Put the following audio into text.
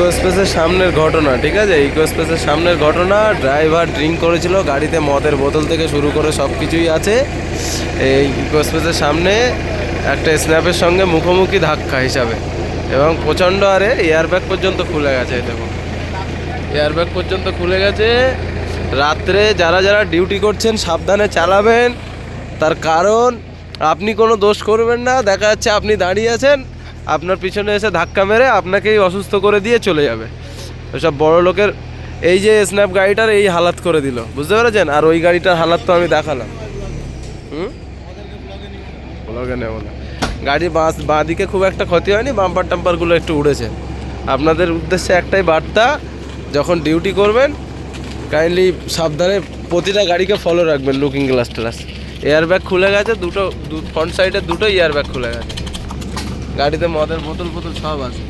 Eco স্পেসের সামনের ঘটনা, ঠিক আছে? ইকো স্পেসের সামনের ঘটনা ড্রাইভার ড্রিঙ্ক করেছিল, গাড়িতে মদের বোতল থেকে শুরু করে সব কিছুই আছে। এই ইকো স্পেসের সামনে একটা স্ন্যাপের সঙ্গে মুখোমুখি ধাক্কা হিসাবে। এবং প্রচণ্ড আরে এয়ারব্যাগ পর্যন্ত খুলে গেছে দেখো। এয়ারব্যাগ পর্যন্ত খুলে গেছে। রাত্রে যারা যারা ডিউটি করছেন, সাবধানে চালাবেন। তার কারণ, আপনি কোনো দোষ করবেন না। দেখা যাচ্ছে আপনি দাঁড়িয়ে আছেন আপনার পিছনে এসে ধাক্কা মেরে আপনাকেই অসুস্থ করে দিয়ে চলে যাবে। ওসব বড় লোকের এই যে স্ন্যাপ গাড়িটার এই হালাত করে দিল, বুঝতে পেরেছেন? আর ওই গাড়িটার হালাত তো আমি দেখালাম। হুম? না। গাড়ির বাঁ বাঁ দিকে খুব একটা ক্ষতি হয়নি বাম্পার টাম্পারগুলো একটু উড়েছে। আপনাদের উদ্দেশ্যে একটাই বার্তা, যখন ডিউটি করবেন কাইন্ডলি সাবধানে প্রতিটা গাড়িকে ফলো রাখবেন লুকিং গ্লাস ট্লাস এয়ারব্যাগ খুলে গেছে, দুটো ফ্রন্ট সাইডে দুটো এয়ারব্যাগ খুলে গেছে। গাড়িতে মদের বোতল বোতল সব আছে।